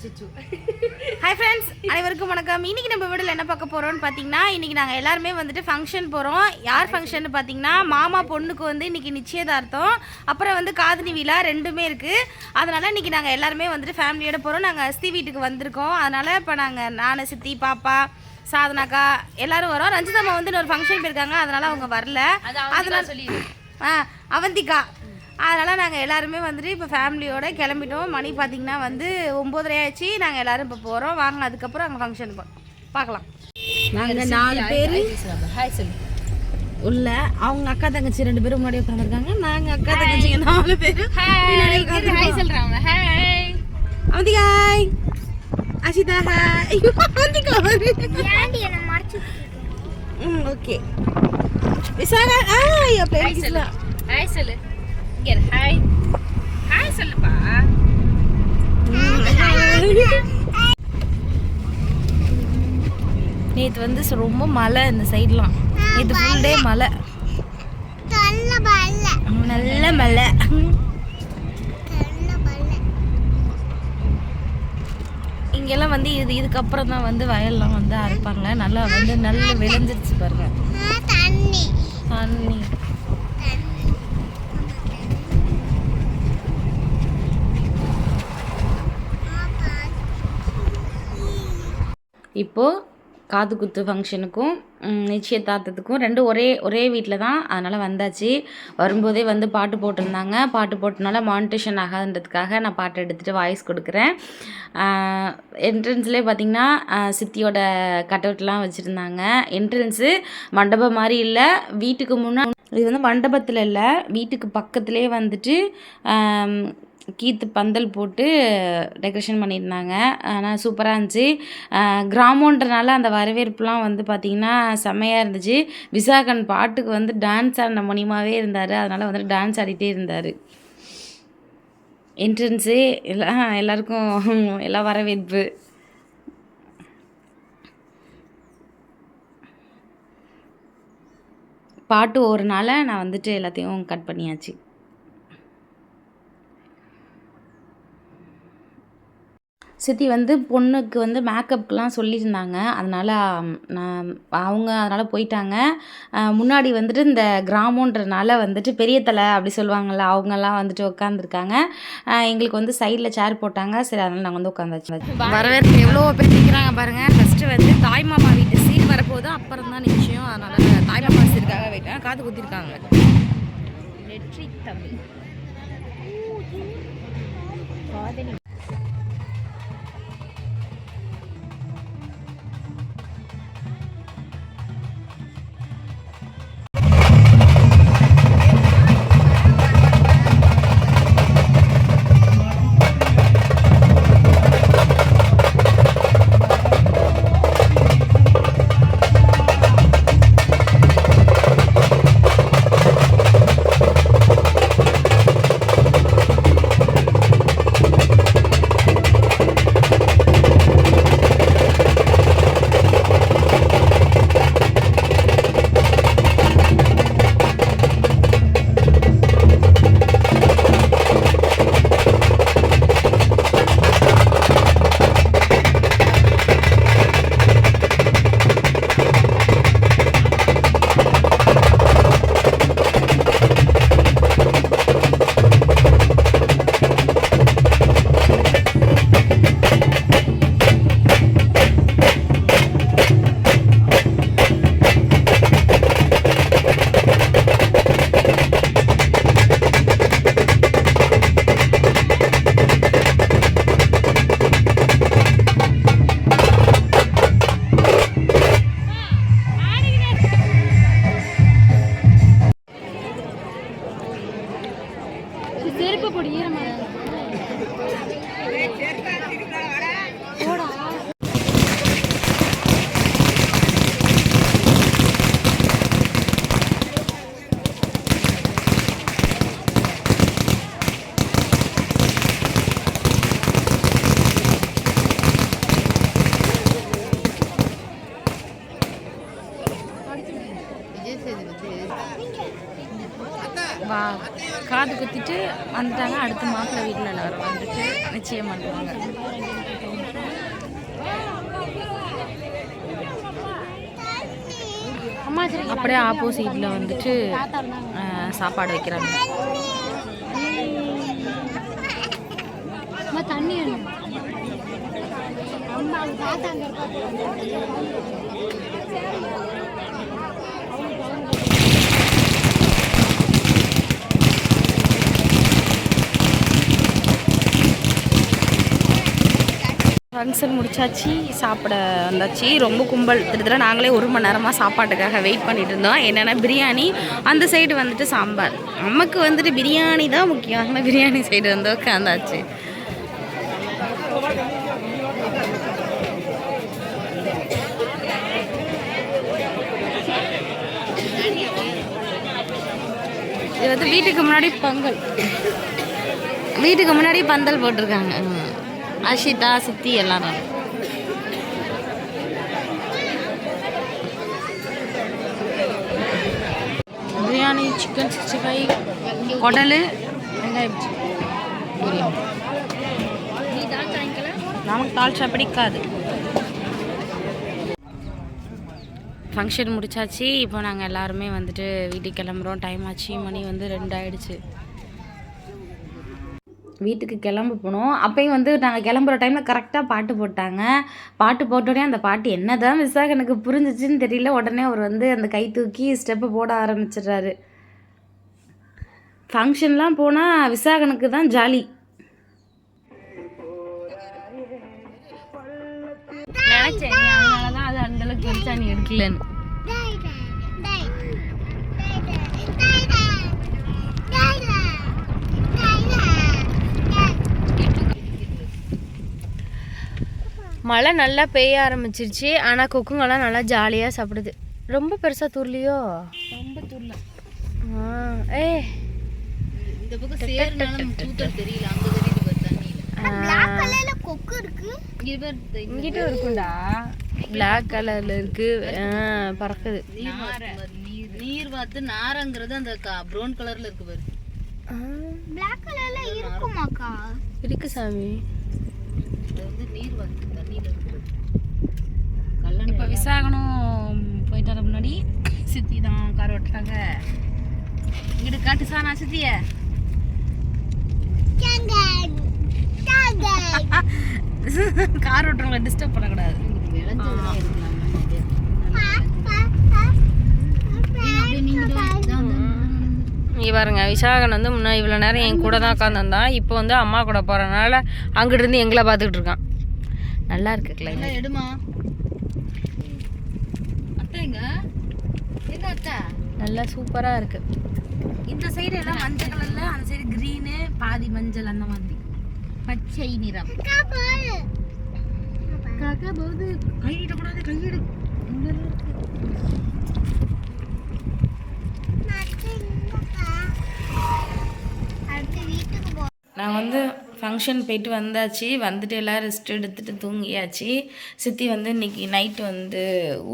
Hi friends அனைவருக்கும் வணக்கம். இன்னைக்கு நம்ம வீடியோவில் என்ன பார்க்க போகிறோம்னு பார்த்தீங்கன்னா இன்னைக்கு நாங்கள் எல்லாருமே வந்துட்டு ஃபங்க்ஷன் போகிறோம் யார் ஃபங்க்ஷன் பார்த்தீங்கன்னா மாமா பொண்ணுக்கு வந்து இன்னைக்கு நிச்சயதார்த்தம். அப்புறம் வந்து காதணி விழா ரெண்டுமே இருக்குது அதனால இன்னைக்கு நாங்கள் எல்லாருமே வந்துட்டு ஃபேமிலியோட போகிறோம் நாங்கள் அஸ்தி வீட்டுக்கு வந்திருக்கோம். அதனால இப்போ நாங்கள் நான் சித்தி பாப்பா சாதனாக்கா எல்லாரும் வரோம். ரஞ்சிதம்மா வந்து இன்னொரு ஃபங்க்ஷன் போயிருக்காங்க. அதனால அவங்க வரல. அதனால ஆ அவந்திகா. அதனால் நாங்கள் எல்லாருமே வந்துட்டு இப்போ ஃபேமிலியோட கிளம்பிட்டோம். மணி பார்த்தீங்கன்னா வந்து ஒம்போதரை ஆச்சு நாங்கள் எல்லாரும் இப்போ போகிறோம் வாங்க அதுக்கப்புறம் அங்கே ஃபங்க்ஷன் பார்க்கலாம் நாங்கள் நாலு பேர். ஹாய் உள்ள அவங்க அக்கா தங்கச்சி ரெண்டு பேரும் முன்னாடி உட்காந்துருக்காங்க நாங்கள் அக்கா தங்கச்சிங்க நாலு பேர். ஹாய் சொல்றாங்க ஹாய் அவந்திகாய் அசிதா ஹாய் ம் ஓகே விசாகா ஆய் அப்படியே ஹாய் சொல்லு. ஹாய் சொல்லு. இங்க ஹாய் ஹாய் சொல்லுப்பா. நேற்று வந்து ரொம்ப மழை இந்த சைட்லாம் நேற்று ஃபுல் டே மழை. நல்ல மழை. இங்கெல்லாம் வந்து இது இதுக்கப்புறம் தான் வந்து வயல்லாம் வந்து அறுப்பாங்க நல்லா வந்து நல்லா விளைஞ்சிருச்சு பாருங்க. தண்ணி. இப்போது காது குத்து ஃபங்க்ஷனுக்கும் நிச்சயதார்த்தத்துக்கும் ரெண்டும் ஒரே ஒரே வீட்டில் தான் அதனால் வந்தாச்சு. வரும்போதே வந்து பாட்டு போட்டிருந்தாங்க. பாட்டு போட்டனால மானிட்டேஷன் ஆகாதுன்றதுக்காக நான் பாட்டு எடுத்துகிட்டு வாய்ஸ் கொடுக்குறேன். என்ட்ரன்ஸ்லேயே பார்த்திங்கன்னா சித்தியோட கட்டவுட்லாம் வச்சுருந்தாங்க. என்ட்ரன்ஸு மண்டபம் மாதிரி இல்லை. வீட்டுக்கு முன்னாடி இது வந்து மண்டபத்தில் இல்லை. வீட்டுக்கு பக்கத்துலேயே வந்துட்டு கீத்து பந்தல் போட்டு டெக்கரேஷன் பண்ணியிருந்தாங்க. ஆனால் சூப்பராக இருந்துச்சு. கிராமன்றனால அந்த வரவேற்புலாம் வந்து பார்த்திங்கன்னா செம்மையாக இருந்துச்சு. விசாகன் பாட்டுக்கு வந்து டான்ஸ் ஆடின மணிமாவே இருந்தார். அதனால் வந்துட்டு டான்ஸ் ஆடிட்டே இருந்தார். என்ட்ரன்ஸு எல்லாம் எல்லாருக்கும் எல்லாம் வரவேற்பு. பாட்டு ஒரு நாள் நான் வந்துட்டு எல்லாத்தையும் கட் பண்ணியாச்சு. சித்தி வந்து பொண்ணுக்கு வந்து மேக்கப்புக்கெலாம் சொல்லியிருந்தாங்க. அதனால் நான் அவங்க அதனால் போயிட்டாங்க. முன்னாடி வந்துட்டு இந்த கிராமன்றனால வந்துட்டு பெரிய தலை அப்படி சொல்லுவாங்கள்ல அவங்கெல்லாம் வந்துட்டு உட்காந்துருக்காங்க எங்களுக்கு வந்து சைடில் சேர் போட்டாங்க. சரி அதனால் நாங்கள் வந்து உட்காந்தாச்சு வரவேற்பு எவ்வளோ பேர் நிற்கிறாங்க பாருங்கள் ஃபஸ்ட்டு வந்து தாய் மாமா வீட்டு சீர் வரப்போகுது. அப்புறம் தான் நிச்சயம் அதனால் தாய் மாமா சீருக்காக போயிட்டாங்க காது குத்திருக்காங்க. நெற்றி தமிழ் செருப்பு பொடி வா காது குத்திட்டு வந்துட்டாங்க. அடுத்த மாப்பிள்ளை வீட்டில் எல்லாரும் வந்துட்டு நிச்சயம் பண்ணுவாங்க. அப்படியே ஆப்போசிட்டில் வந்துட்டு சாப்பாடு வைக்கிறாங்க. தண்ணி ஃபங்க்ஷன் முடிச்சாச்சு சாப்பிட வந்தாச்சு. ரொம்ப கும்பல். கிட்டத்தட்ட நாங்களே ஒரு மணி நேரமாக சாப்பாட்டுக்காக வெயிட் பண்ணிட்டு இருந்தோம். என்னென்னா பிரியாணி அந்த சைடு வந்துட்டு சாம்பார். நமக்கு வந்துட்டு பிரியாணி தான் முக்கியம். ஆனால் பிரியாணி சைடு வந்து உட்காந்தாச்சு. இது வந்து வீட்டுக்கு முன்னாடி பொங்கல். வீட்டுக்கு முன்னாடி பந்தல் போட்டிருக்காங்க. அஷிதா சித்தி எல்லாரும் பிரியாணி சிக்கன் சிக்ஸ்டி ஃபைவ் குடல் வெங்காயம் பிரியாணி நமக்கு தால்ச்சா பிடிக்காது. ஃபங்க்ஷன் முடிச்சாச்சு. இப்போ நாங்கள் எல்லாருமே வந்துட்டு வீட்டுக்கு கிளம்புறோம். டைம் ஆச்சு. மணி வந்து ரெண்டு ஆயிடுச்சு. வீட்டுக்கு கிளம்ப போனோம். அப்பயும் வந்து நாங்கள் கிளம்புற டைமில் கரெக்டாக பாட்டு போட்டாங்க. பாட்டு போட்டோடனே அந்த பாட்டு என்ன தான் மிஸ்ஸாக எனக்கு புரிஞ்சிச்சுன்னு தெரியல. உடனே அவர் வந்து அந்த கை தூக்கி ஸ்டெப்பு போட ஆரம்பிச்சிடுறாரு. ஃபங்க்ஷன்லாம் போனால் விசாகனுக்கு தான் ஜாலி. நினச்சேன். அதனால தான் அது அந்தளவுக்கு நீ எடுக்கலன்னு. மழை நல்லா பெய்ய ஆரம்பிச்சிருச்சு ஆனால் கொக்குங்கெல்லாம் நல்லா ஜாலியாக சாப்பிடுது. ரொம்ப பெருசாக தூர்லையோ ரொம்ப தூரல ஏ. இந்த பக்கம் சேர்னால தூத்தல் தெரியல அங்க தெரியுது பாரு தண்ணியில. கொக்கு இருக்கு. இங்க பாரு இந்த இங்கிட்டும் இருக்கும்டா. பிளாக் கலரில் இருக்கு. பறக்குது. நீர் வாத்து பாரு, நீர் நீர் வாத்து நாரங்கிறது அந்த ப்ரௌன் கலர்ல இருக்கு பாரு. பிளாக் கலர்ல இருக்குமாக்கா? இருக்கு சாமி. அது வந்து நீர் வாத்து. விசாகனும் போயிட்டு வர முன்னாடி சித்தி தான் கார் ஓட்டுறாங்க இங்கிட்டு காட்டு சானா சித்திய. கார் ஓட்டுறவங்களை டிஸ்டர்ப் பண்ணக்கூடாது. இங்கே பாருங்க விசாகன் வந்து முன்ன இவ்வளோ நேரம் என் கூட தான் உட்காந்துருந்தான் இப்போ வந்து அம்மா கூட போகிறனால அங்கிட்டு இருந்து எங்களை பார்த்துக்கிட்டு இருக்கான். நல்லா இருக்கு கிளைமேட் எடுமா? அத்தை எங்க அத்தை நல்லா சூப்பராக இருக்கு. இந்த சைடு எல்லாம் மஞ்சள் கலர்ல அந்த சைடு க்ரீனு பாதி மஞ்சள் அந்த மாதிரி. பச்சை நிறம். காக்கா போகுது. கையிடக்கூடாது கையிடு அடுத்து வீட்டுக்கு போ நான் வந்து ஃபங்க்ஷன் போயிட்டு வந்தாச்சு. வந்துட்டு எல்லாம் ரெஸ்ட் எடுத்துகிட்டு தூங்கியாச்சு. சித்தி வந்து இன்றைக்கி நைட்டு வந்து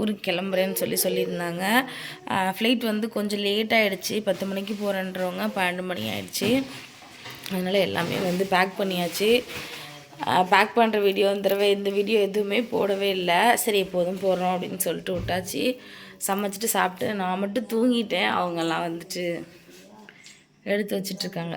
ஊருக்கு கிளம்புறேன்னு சொல்லி சொல்லியிருந்தாங்க. ஃப்ளைட் வந்து கொஞ்சம் லேட் ஆகிடுச்சு பத்து மணிக்கு போகிறேன்றவங்க பன்னெண்டு மணி ஆகிடுச்சு அதனால் எல்லாமே வந்து பேக் பண்ணியாச்சு. பேக் பண்ணுற வீடியோ இந்த தடவை இந்த வீடியோ எதுவுமே போடவே இல்லை. சரி எப்போதும் போடுறோம் அப்படின்னு சொல்லிட்டு விட்டாச்சு. சமைச்சிட்டு சாப்பிட்டு நான் மட்டும் தூங்கிட்டேன். அவங்கெல்லாம் வந்துட்டு எடுத்து வச்சிட்ருக்காங்க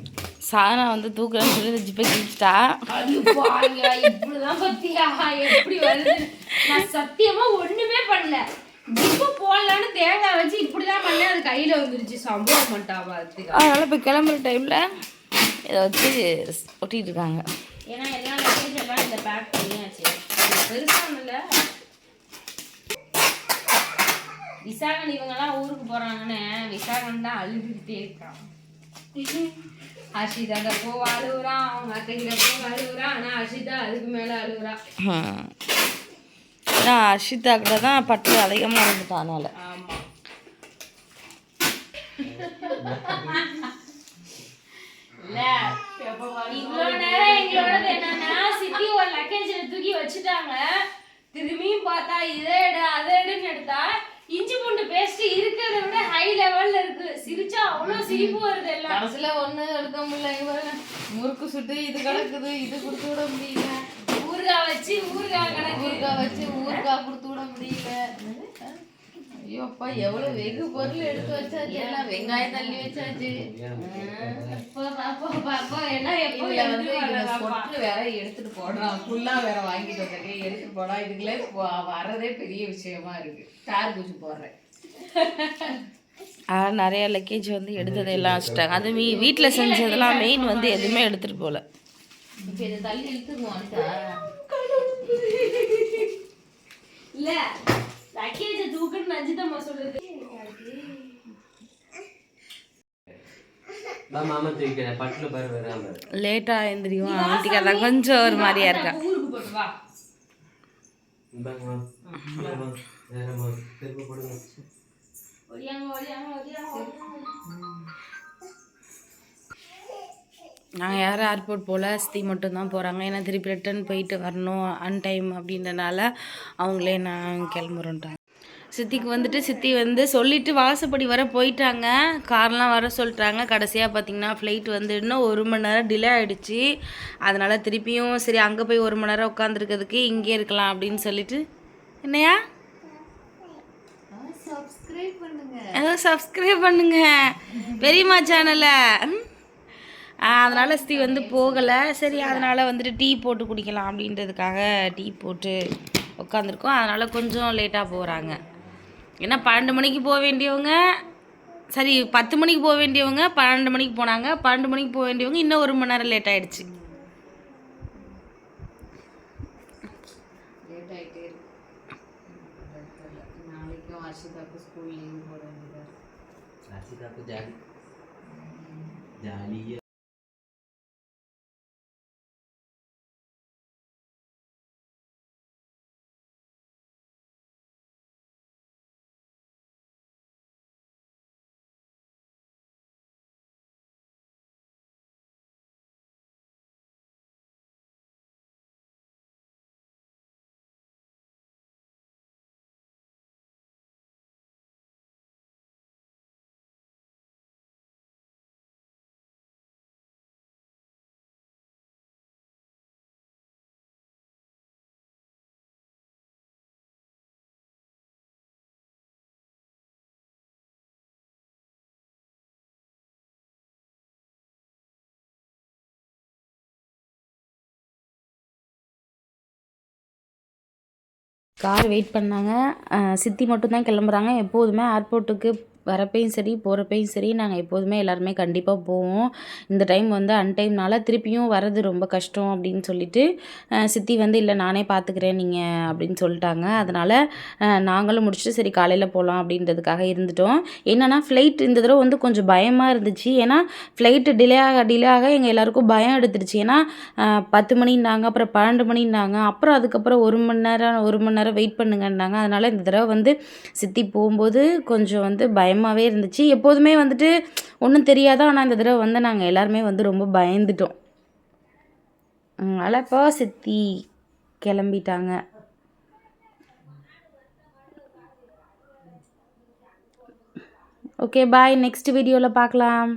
சாதனா வந்து தூக்குறேன்னு சொல்லி இந்த ஜிப்பை கிழிச்சிட்டா. இப்படிதான் பத்தியா? எப்படி வருது? நான் சத்தியமா ஒண்ணுமே பண்ணல. ஜிப்பு போடலான்னு தேங்காய் வச்சு இப்படிதான் பண்ணேன். அது கையில வந்துருச்சு. சம்பவம் பண்ணிட்டாவா அதனால் இப்போ கிளம்புற டைமில் இதை வச்சு ஒட்டிட்டு இருக்காங்க. ஏன்னா எல்லா லக்கேஜ் எல்லாம் இந்த பேக் பண்ணியாச்சு. இது பெருசா இல்ல விசாகன் இவங்கெல்லாம் ஊருக்கு போறாங்கன்னு விசாகன் தான் அழுதுகிட்டே இருக்கான். ஹர்ஷிதா போ அழுகுறான் அவங்க அத்தை கிட்ட போ அழுகுறான் ஆனா ஹர்ஷிதா அதுக்கு மேல அழுகுறான் ஹம். ஏன்னா அர்ஷிதா கூட தான் பட்டு அதிகமாக இருந்துட்டான் அதனால். இவ்வளோ நேரம் எங்களோடது என்னன்னா சித்தி ஒரு லக்கேஜ்ல தூக்கி வச்சுட்டாங்க. திரும்பியும் பார்த்தா இதை எடு அதை எடுன்னு எடுத்தா இஞ்சி பூண்டு பேஸ்ட் இருக்கிறத விட ஹை லெவல்ல இருக்கு. சிரிச்சா அவ்வளவு சிரிப்பு வருது எல்லாம். கடைசியில ஒண்ணு எடுக்க முடியல முறுக்கு சுட்டு இது கிடக்குது இது கொடுத்து விட முடியல. ஊறுகாய் வச்சு ஊறுகாய் கணக்கு. ஊறுகாய் வச்சு ஊறுகாய் கொடுத்து விட முடியல. ஐயோ அப்பா எவ்வளவு வெகு பொருள் எடுத்து வச்சாச்சு? எல்லாம் வெங்காயம் தள்ளி வச்சாச்சு? சொட்டு வேற எடுத்துட்டு போடுறான் ஃபுல்லா வேற வாங்கிட்டு வந்திருக்கேன். எடுத்துட்டு இதுக்குள்ள வர்றதே பெரிய விஷயமா இருக்கு. தார் பூச்சி போடுறேன். ஆனால் நிறைய லக்கேஜ் வந்து எடுத்ததை எல்லாம் வச்சுட்டாங்க அது வீ வீட்டில் செஞ்சதெல்லாம் மெயின் வந்து எதுவுமே எடுத்துகிட்டு போகல இப்ப இதை தள்ளி இழுத்துக்குவான்ட்டா இல்ல. லக்கேஜ் தூக்குன்னு நஞ்சிதம்மா சொல்லுது. வா மாமா தூக்கிக்கிறேன் பட்டுல பாரு வராம லேட்டாக எழுந்திரியும் ஆண்டிக்கு அதான் கொஞ்சம் ஒரு மாதிரியா இருக்கா? ஒடியாங்க. நாங்கள் யாரும் ஏர்போர்ட் போகல சித்தி மட்டும்தான் போகிறாங்க ஏன்னா திருப்பி ரிட்டர்ன் போயிட்டு வரணும் அன்டைம் அப்படின்றனால அவங்களே நான் கிளம்புறோன்ட்டாங்க. சித்திக்கு வந்துட்டு சித்தி வந்து சொல்லிட்டு வாசப்படி வர போயிட்டாங்க. கார்லாம் வர சொல்லிட்டாங்க. கடைசியாக பார்த்தீங்கன்னா ஃப்ளைட் வந்து இன்னும் ஒரு மணி நேரம் டிலே ஆகிடுச்சு அதனால் திருப்பியும் சரி அங்கே போய் ஒரு மணி நேரம் உட்காந்துருக்கிறதுக்கு இங்கே இருக்கலாம் அப்படின்னு சொல்லிட்டு. என்னையா? சப்ஸ்கிரைப் பண்ணுங்க. ஏதோ சப்ஸ்கிரைப் பண்ணுங்க. பெரியம்மா சேனலை அதனால் ஸ்ரீ வந்து போகலை. சரி அதனால் வந்துட்டு டீ போட்டு குடிக்கலாம் அப்படின்றதுக்காக டீ போட்டு உட்காந்துருக்கோம் அதனால் கொஞ்சம் லேட்டாக போகிறாங்க ஏன்னா பன்னெண்டு மணிக்கு போக வேண்டியவங்க சரி பத்து மணிக்கு போக வேண்டியவங்க பன்னெண்டு மணிக்கு போனாங்க. பன்னெண்டு மணிக்கு போக வேண்டியவங்க இன்னும் ஒரு மணி நேரம் லேட் ஆயிடுச்சு. லேட் கார் வெயிட் பண்ணாங்க. சித்தி மட்டும்தான் கிளம்புறாங்க. எப்போதுமே ஏர்போர்ட்டுக்கு வரப்பையும் சரி போகிறப்பையும் சரி நாங்கள் எப்போதுமே எல்லாருமே கண்டிப்பாக போவோம். இந்த டைம் வந்து அன்டைம்னால திருப்பியும் வர்றது ரொம்ப கஷ்டம் அப்படின்னு சொல்லிட்டு சித்தி வந்து இல்லை நானே பார்த்துக்கிறேன் நீங்கள் அப்படின்னு சொல்லிட்டாங்க. அதனால் நாங்களும் முடிச்சுட்டு சரி காலையில் போகலாம் அப்படின்றதுக்காக இருந்துட்டோம். என்னென்னா ஃப்ளைட் இந்த தடவை வந்து கொஞ்சம் பயமாக இருந்துச்சு. ஏன்னா ஃப்ளைட்டு டிலே ஆக டிலே ஆக எங்கள் எல்லாருக்கும் பயம் எடுத்துருச்சு. ஏன்னா பத்து மணின்னாங்க அப்புறம் பன்னெண்டு மணின்னாங்க அப்புறம் அதுக்கப்புறம் ஒரு மணி நேரம் ஒரு மணி நேரம் வெயிட் பண்ணுங்கன்னாங்க. அதனால் இந்த தடவை வந்து சித்தி போகும்போது கொஞ்சம் வந்து பயம் பயமாகவே இருந்துச்சு. எப்போதுமே வந்துட்டு ஒன்றும் தெரியாதா? ஆனால் இந்த தடவை வந்து நாங்கள் எல்லாருமே வந்து ரொம்ப பயந்துட்டோம். அழப்பா சித்தி கிளம்பிட்டாங்க. Okay bye. நெக்ஸ்ட் வீடியோவில் பார்க்கலாம்